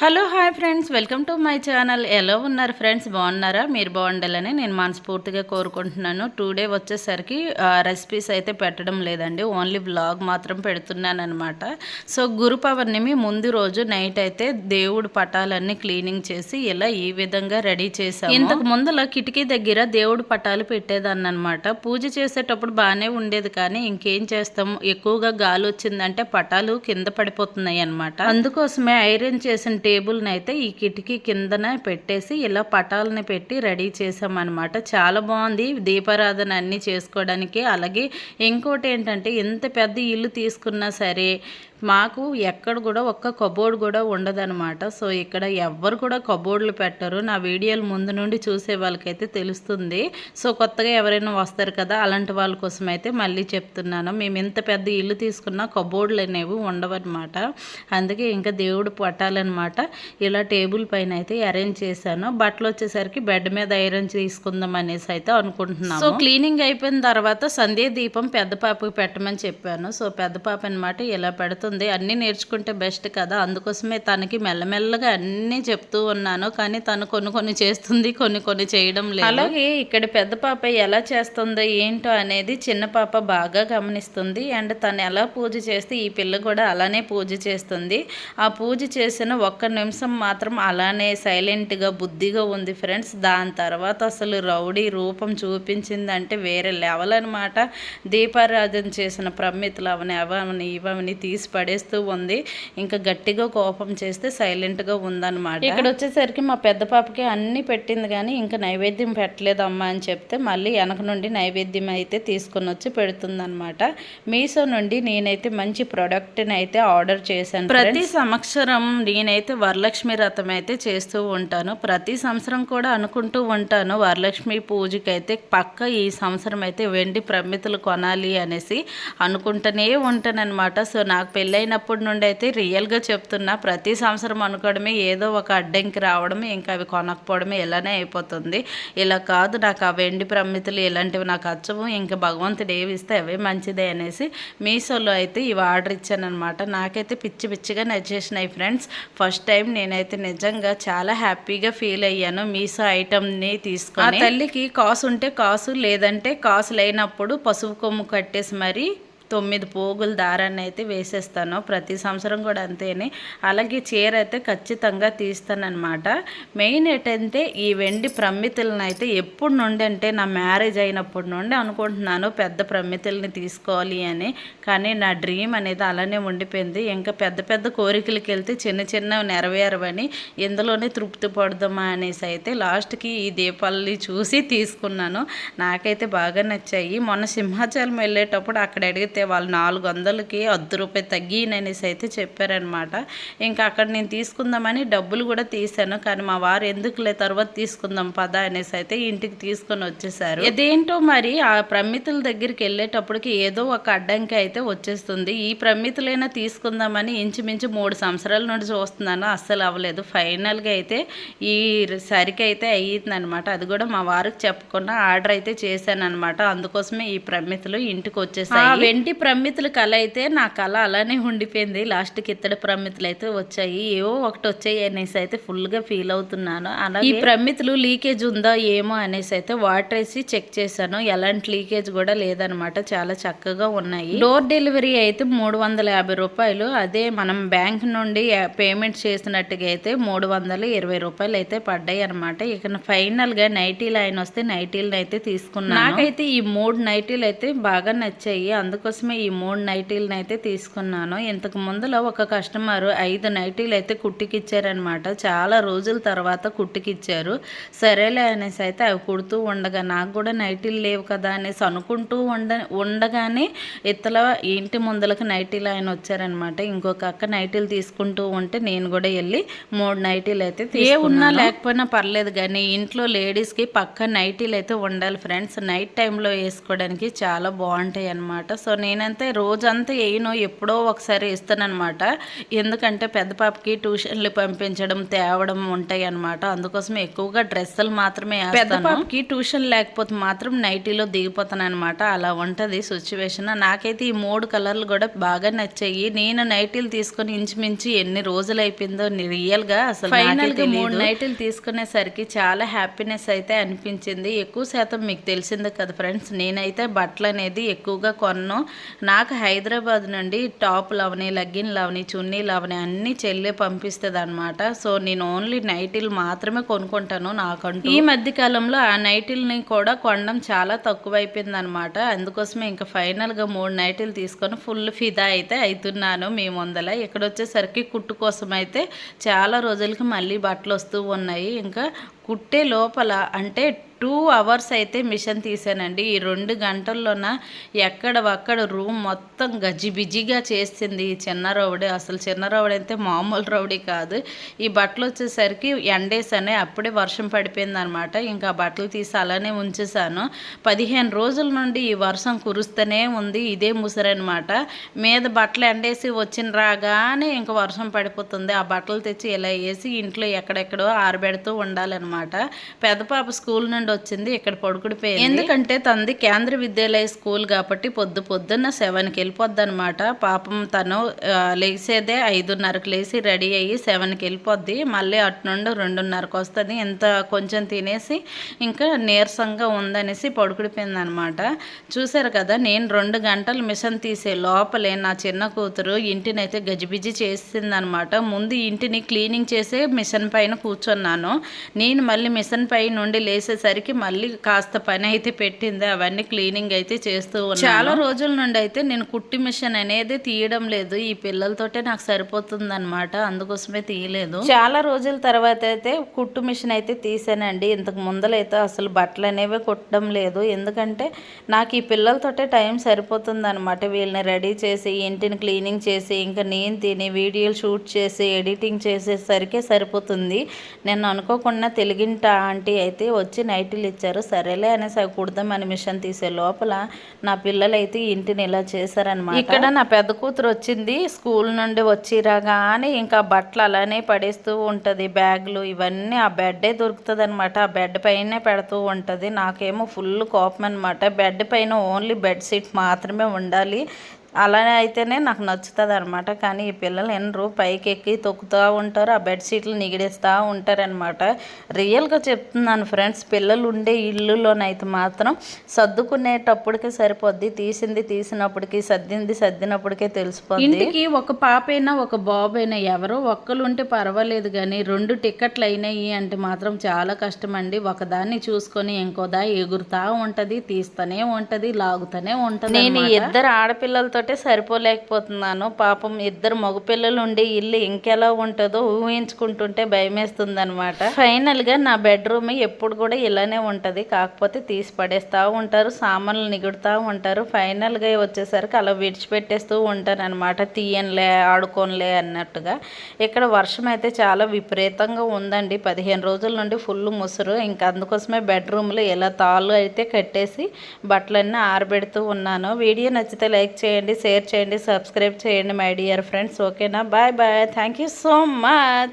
Hello hi friends. Welcome to my channel. ఎలా ఉన్నారు friends? బాగున్నారా? మీరు బాగుండాలని నేను మనస్ఫూర్తిగా కోరుకుంటున్నాను. టూ డే వచ్చేసరికి రెసిపీస్ అయితే పెట్టడం లేదండి. ఓన్లీ బ్లాగ్ మాత్రం పెడుతున్నాను అనమాట సో గురు పౌర్ణమి ముందు రోజు నైట్ అయితే దేవుడు పటాలన్నీ క్లీనింగ్ చేసి ఇలా ఈ విధంగా రెడీ చేశాను ఇంతకు ముందల కిటికీ దగ్గర దేవుడు పటాలు పెట్టేదాన్ని అనమాట పూజ చేసేటప్పుడు బాగానే ఉండేది కానీ ఇంకేం చేస్తాము? ఎక్కువగా గాలి వచ్చిందంటే పటాలు కింద పడిపోతున్నాయి అనమాట అందుకోసమే ఐరన్ చేసిన టేబుల్ని అయితే ఈ కిటికీ కిందన పెట్టేసి ఇలా పటాలని పెట్టి రెడీ చేసామన్నమాట చాలా బాగుంది దీపారాధన అన్నీ చేసుకోవడానికి. అలాగే ఇంకోటి ఏంటంటే ఎంత పెద్ద ఇల్లు తీసుకున్నా సరే మాకు ఎక్కడ కూడా ఒక్క కబోర్డ్ కూడా ఉండదనమాట సో ఇక్కడ ఎవ్వరు కూడా కబోర్డులు పెట్టరు. నా వీడియోలు ముందు నుండి చూసే వాళ్ళకైతే తెలుస్తుంది. సో కొత్తగా ఎవరైనా వస్తారు కదా అలాంటి వాళ్ళ కోసం అయితే మళ్ళీ చెప్తున్నాను. మేము ఇంత పెద్ద ఇల్లు తీసుకున్నా కబోర్డులు అనేవి ఉండవన్నమాట. అందుకే ఇంకా దేవుడు పట్టాలన్నమాట. ఇలా టేబుల్ పైన అయితే అరేంజ్ చేశాను. బట్టలు వచ్చేసరికి బెడ్ మీద ఐరన్ తీసుకుందాం అనేసి అయితే అనుకుంటున్నాను సో క్లీనింగ్ అయిపోయిన తర్వాత సంధ్య దీపం పెద్ద పాపకి పెట్టమని చెప్పాను. సో పెద్ద పాప అనమాట ఇలా పెడుతుంది అన్నీ నేర్చుకుంటే బెస్ట్ కదా. అందుకోసమే తనకి మెల్లమెల్లగా అన్నీ చెప్తూ ఉన్నాను. కానీ తను కొన్ని కొన్ని చేస్తుంది కొన్ని కొన్ని చేయడం లేదు. అలాగే ఇక్కడ పెద్ద పాప ఎలా చేస్తుందో ఏంటో అనేది చిన్న పాప బాగా గమనిస్తుంది. అండ్ తను ఎలా పూజ చేస్తే ఈ పిల్ల కూడా అలానే పూజ చేస్తుంది. ఆ పూజ చేసిన ఒక్క నిమిషం మాత్రం అలానే సైలెంట్గా బుద్ధిగా ఉంది ఫ్రెండ్స్. దాని తర్వాత అసలు రౌడీ రూపం చూపించిందంటే వేరే లెవెల్ అనమాట దీపారాధన చేసిన ప్రమితులు అవని అవని ఇవని తీసి పడేస్తూ ఉంది. ఇంకా గట్టిగా కోపం చేస్తే సైలెంట్గా ఉందన్నమాట. ఇక్కడ వచ్చేసరికి మా పెద్ద పాపకి అన్నీ పెట్టింది కానీ ఇంకా నైవేద్యం పెట్టలేదమ్మా అని చెప్తే మళ్ళీ వెనక నుండి నైవేద్యం అయితే తీసుకొని వచ్చి పెడుతుందన్నమాట. మీషో నుండి నేనైతే మంచి ప్రోడక్ట్ని అయితే ఆర్డర్ చేశాను ప్రతి సంవత్సరం నేనైతే వరలక్ష్మి రథం అయితే చేస్తూ ఉంటాను. ప్రతి సంవత్సరం కూడా అనుకుంటూ ఉంటాను వరలక్ష్మి పూజకి అయితే పక్క ఈ సంవత్సరం అయితే వెండి ప్రమితులు కొనాలి అనేసి అనుకుంటూనే ఉంటానన్నమాట. సో నాకు పెళ్ళైనప్పటి నుండి అయితే రియల్గా చెప్తున్నా ప్రతి సంవత్సరం అనుకోవడమే ఏదో ఒక అడ్డంకి రావడం ఇంకా అవి కొనకపోవడమే ఇలానే అయిపోతుంది. ఇలా కాదు నాకు ఆ వెండి ప్రమితులు ఇలాంటివి నాకు అచ్చవు ఇంకా భగవంతుడు ఏవి ఇస్తే అవే మంచిదే అనేసి మీషోలో అయితే ఇవి ఆర్డర్ ఇచ్చానమాట నాకైతే పిచ్చి పిచ్చిగా నచ్చేసినాయి ఫ్రెండ్స్. ఫస్ట్ టైం నేనైతే నిజంగా చాలా హ్యాపీగా ఫీల్ అయ్యాను మీషో ఐటమ్ని తీసుకొని. తల్లికి కాసు ఉంటే కాసు లేదంటే కాసు లేనప్పుడు పసుపు కొమ్ము కట్టేసి మరి తొమ్మిది పోగుల దారాన్ని అయితే వేసేస్తాను. ప్రతి సంవత్సరం కూడా అంతేనే. అలాగే చీర అయితే ఖచ్చితంగా తీస్తానమాట మెయిన్ ఏంటంటే ఈ వెండి ప్రమితులను అయితే ఎప్పుడు నుండి అంటే నా మ్యారేజ్ అయినప్పటి నుండి అనుకుంటున్నాను పెద్ద ప్రమితుల్ని తీసుకోవాలి అని. కానీ నా డ్రీమ్ అనేది అలానే ఉండిపోయింది. ఇంకా పెద్ద పెద్ద కోరికలకి వెళ్తే చిన్న చిన్న నెరవేరవని ఇందులోనే తృప్తి పడదామా అనేసి అయితే లాస్ట్కి ఈ దీపాలని చూసి తీసుకున్నాను. నాకైతే బాగా నచ్చాయి. మొన్న సింహాచలం వెళ్ళేటప్పుడు అక్కడ అడిగితే అయితే వాళ్ళు నాలుగు వందలకి అర్ధ రూపాయి తగ్గిననేసి అయితే చెప్పారనమాట. ఇంకా అక్కడ నేను తీసుకుందామని డబ్బులు కూడా తీశాను. కానీ మా వారు ఎందుకులే తర్వాత తీసుకుందాం పదా అనేసి అయితే ఇంటికి తీసుకొని వచ్చేసారు. ఇదేంటో మరి ఆ ప్రమితుల దగ్గరికి వెళ్ళేటప్పటికి ఏదో ఒక అడ్డంకి అయితే వచ్చేస్తుంది. ఈ ప్రమితులైనా తీసుకుందామని ఇంచుమించు మూడు సంవత్సరాల నుండి చూస్తున్నాను. అస్సలు అవ్వలేదు. ఫైనల్గా అయితే ఈ సరికి అయితే అయ్యిందనమాట. అది కూడా మా వారికి చెప్పకుండా ఆర్డర్ అయితే చేశాను అనమాట అందుకోసమే ఈ ప్రమితులు ఇంటికి వచ్చేసాయి. వెంటి ఇంటి ప్రమితుల కళ అయితే? నా కళ అలానే ఉండిపోయింది. లాస్ట్కి ఇత్తడి ప్రమితులు అయితే వచ్చాయి. ఏవో ఒకటి వచ్చాయి అనేసి అయితే ఫుల్గా ఫీల్ అవుతున్నాను. అలాగే ఈ ప్రమితులు లీకేజ్ ఉందా ఏమో అనేసి అయితే వాటర్ వేసి చెక్ చేశాను. ఎలాంటి లీకేజ్ కూడా లేదనమాట. చాలా చక్కగా ఉన్నాయి. డోర్ డెలివరీ అయితే మూడు వందల యాభై రూపాయలు. అదే మనం బ్యాంక్ నుండి పేమెంట్ చేసినట్టుగా అయితే మూడు వందల ఇరవై రూపాయలు అయితే పడ్డాయి అనమాట. ఇక ఫైనల్గా నైటీ లైన్ వస్తే నైటీలను అయితే తీసుకున్నాను. నాకైతే ఈ మూడు నైటీలు అయితే బాగా నచ్చాయి. అందుకోసం కోసమే ఈ మూడు నైటీలను అయితే తీసుకున్నాను. ఇంతకు ముందులో ఒక కస్టమర్ ఐదు నైటీలు అయితే కుట్టికిచ్చారనమాట చాలా రోజుల తర్వాత కుట్టికిచ్చారు. సరేలే అనేసి అయితే అవి కుడుతూ ఉండగా నాకు కూడా నైటీలు లేవు కదా అనేసి అనుకుంటూ ఉండ ఉండగానే ఇతల ఇంటి ముందలకు నైటీలు ఆయన వచ్చారనమాట ఇంకొక అక్క నైటీలు తీసుకుంటూ ఉంటే నేను కూడా వెళ్ళి మూడు నైటీలు అయితే ఏ ఉన్నా లేకపోయినా పర్లేదు కానీ ఇంట్లో లేడీస్కి పక్క నైటీలు అయితే ఉండాలి ఫ్రెండ్స్. నైట్ టైంలో వేసుకోవడానికి చాలా బాగుంటాయి అనమాట సో నేనంతే రోజంతా వేయను ఎప్పుడో ఒకసారి ఇస్తానమాట ఎందుకంటే పెద్ద పాపకి ట్యూషన్లు పంపించడం తేవడం ఉంటాయి అనమాట అందుకోసం ఎక్కువగా డ్రెస్సులు మాత్రమే పెద్ద పాపకి ట్యూషన్ లేకపోతే మాత్రం నైటీలో దిగిపోతాను అనమాట అలా ఉంటుంది సిచ్యువేషన్. నాకైతే ఈ మూడు కలర్లు కూడా బాగా నచ్చాయి. నేను నైటీలు తీసుకొని ఇంచుమించు ఎన్ని రోజులు అయిపోయిందో రియల్గా అసలు ఫైనల్గా మూడు నైటీలు తీసుకునేసరికి చాలా హ్యాపీనెస్ అయితే అనిపించింది. ఎక్కువ శాతం మీకు తెలిసిందే కదా ఫ్రెండ్స్. నేనైతే బట్టలు అనేది ఎక్కువగా కొన్ను. నాకు హైదరాబాద్ నుండి టాప్లు అవని లెగ్గిన్లు అవని చున్నీలు అవని అన్నీ చెల్లె పంపిస్తుంది అనమాట సో నేను ఓన్లీ నైటీలు మాత్రమే కొనుక్కుంటాను నాకంటూ. ఈ మధ్య కాలంలో ఆ నైటీల్ని కూడా కొనడం చాలా తక్కువైపోయింది అనమాట అందుకోసమే ఇంకా ఫైనల్గా మూడు నైటీలు తీసుకొని ఫుల్ ఫిదా అయితే అవుతున్నాను మీ ముందల. ఇక్కడ వచ్చేసరికి కుట్టు కోసం అయితే చాలా రోజులకి మళ్ళీ బట్టలు వస్తూ ఉన్నాయి. ఇంకా కుట్టే లోపల అంటే టూ అవర్స్ అయితే మిషన్ తీసానండి ఈ రెండు గంటల్లోన ఎక్కడ ఒక్కడ రూమ్ మొత్తం గజిబిజిగా చేసింది ఈ చిన్న రౌడీ అసలు చిన్న రౌడీ అయితే మామూలు రౌడీ కాదు. ఈ బట్టలు వచ్చేసరికి ఎండేసానే అప్పుడే వర్షం పడిపోయింది అనమాట ఇంకా బట్టలు తీసి అలానే ఉంచేసాను పదిహేను రోజుల నుండి ఈ వర్షం కురుస్తూనే ఉంది. ఇదే ముసరనమాట. మీద బట్టలు ఎండేసి వచ్చిన రాగానే ఇంకా వర్షం పడిపోతుంది. ఆ బట్టలు తెచ్చి ఇలా వేసి ఇంట్లో ఎక్కడెక్కడో ఆరబెడుతూ ఉండాలన్నమాట పెద్ద పాప స్కూల్ నుండి వచ్చింది ఇక్కడ పడుకుడిపోయింది. ఎందుకంటే తంది కేంద్ర విద్యాలయ స్కూల్ కాబట్టి పొద్దు పొద్దున్న సెవెన్కి వెళ్ళిపోద్ది అనమాట పాపం తను లేసేదే లేచేదే ఐదున్నరకు లేచి రెడీ అయ్యి సెవెన్కి వెళ్ళిపోద్ది. మళ్ళీ అటు నుండి రెండున్నరకు వస్తుంది. ఇంత కొంచెం తినేసి ఇంకా నీరసంగా ఉందనేసి పడుకుడిపోయింది అనమాట చూసారు కదా నేను రెండు గంటలు మిషన్ తీసే లోపలే నా చిన్న కూతురు ఇంటిని అయితే గజిబిజి చేసిందనమాట ముందు ఇంటిని క్లీనింగ్ చేసే మిషన్ పైన కూర్చున్నాను. నేను మళ్ళీ మిషన్ పై నుండి లేసేసరికి మళ్ళీ కాస్త పని అయితే పెట్టింది. అవన్నీ క్లీనింగ్ అయితే చేస్తూ ఉన్నాను. చాలా రోజుల నుండి అయితే నేను కుట్టి మిషన్ అనేది తీయడం లేదు. ఈ పిల్లలతోటే నాకు సరిపోతుంది అనమాట అందుకోసమే తీయలేదు. చాలా రోజుల తర్వాత అయితే కుట్టు మిషన్ అయితే తీసానండి. ఇంతకు ముందలైతే అసలు బట్టలు అనేవి కుట్టడం లేదు. ఎందుకంటే నాకు ఈ పిల్లలతోటే టైం సరిపోతుంది అనమాట వీళ్ళని రెడీ చేసి ఇంటిని క్లీనింగ్ చేసి ఇంకా నేను తిని వీడియోలు షూట్ చేసి ఎడిటింగ్ చేసేసరికి సరిపోతుంది. నేను అనుకోకుండా తెలుగింట ఆంటీ అయితే వచ్చి నైటీలు ఇచ్చారు. సరేలే అనేసి అవి కుడదామని మిషన్ తీసే లోపల నా పిల్లలు అయితే ఇంటిని ఇలా చేశారనమాట ఇక్కడ నా పెద్ద కూతురు వచ్చింది. స్కూల్ నుండి వచ్చి రాగానే ఇంకా బట్టలు అలానే పడేస్తూ ఉంటుంది. బ్యాగులు ఇవన్నీ ఆ బెడ్డే దొరుకుతుంది అనమాట ఆ బెడ్ పైనే పెడుతూ ఉంటుంది. నాకేమో ఫుల్ కోపం అనమాట బెడ్ పైన ఓన్లీ బెడ్ షీట్ మాత్రమే ఉండాలి. అలానే అయితేనే నాకు నచ్చుతుంది అనమాట కానీ ఈ పిల్లలు ఎన్నరు పైకి ఎక్కి తొక్కుతూ ఉంటారు ఆ బెడ్షీట్లు నిగిడేస్తూ ఉంటారనమాట రియల్గా చెప్తున్నాను ఫ్రెండ్స్ పిల్లలు ఉండే ఇల్లులోనైతే మాత్రం సర్దుకునేటప్పటికే సరిపోద్ది. తీసింది తీసినప్పటికి సర్దింది సర్దినప్పటికే తెలిసిపోద్ది. ఇంటికి ఒక పాప అయినా ఒక బాబు అయినా ఎవరో ఒక్కరు ఉంటే పర్వాలేదు కానీ రెండు టికెట్లు అయినాయి అంటే మాత్రం చాలా కష్టం అండి ఒకదాన్ని చూసుకొని ఇంకోదా ఎగురుతా ఉంటది తీస్తూనే ఉంటది లాగుతూనే ఉంటది నేను ఇద్దరు ఆడపిల్లలతోటే సరిపోలేకపోతున్నాను. పాపం ఇద్దరు మగపిల్లలు ఉండి ఇల్లు ఇంకెలా ఉంటుందో ఊహించుకుంటుంటే భయమేస్తుంది అనమాట ఫైనల్గా నా బెడ్రూమ్ ఎప్పుడు కూడా ఇలానే ఉంటుంది. కాకపోతే తీసి పడేస్తూ ఉంటారు సామాన్లు నిగుడుతూ ఉంటారు. ఫైనల్గా వచ్చేసరికి అలా విడిచిపెట్టేస్తూ ఉంటారు అనమాట తీయనులే ఆడుకోనులే అన్నట్టుగా. ఇక్కడ వర్షం అయితే చాలా విపరీతంగా ఉందండి. పదిహేను రోజుల నుండి ఫుల్ ముసురు. ఇంకా అందుకోసమే బెడ్రూమ్లో ఇలా తాళ్ళు అయితే కట్టేసి బట్టలన్నీ ఆరబెడుతూ ఉన్నాను. వీడియో నచ్చితే లైక్ చేయండి. చేయండి షేర్ చేయండి సబ్స్క్రైబ్ చేయండి మై డియర్ ఫ్రెండ్స్ ఓకేనా bye bye thank you so much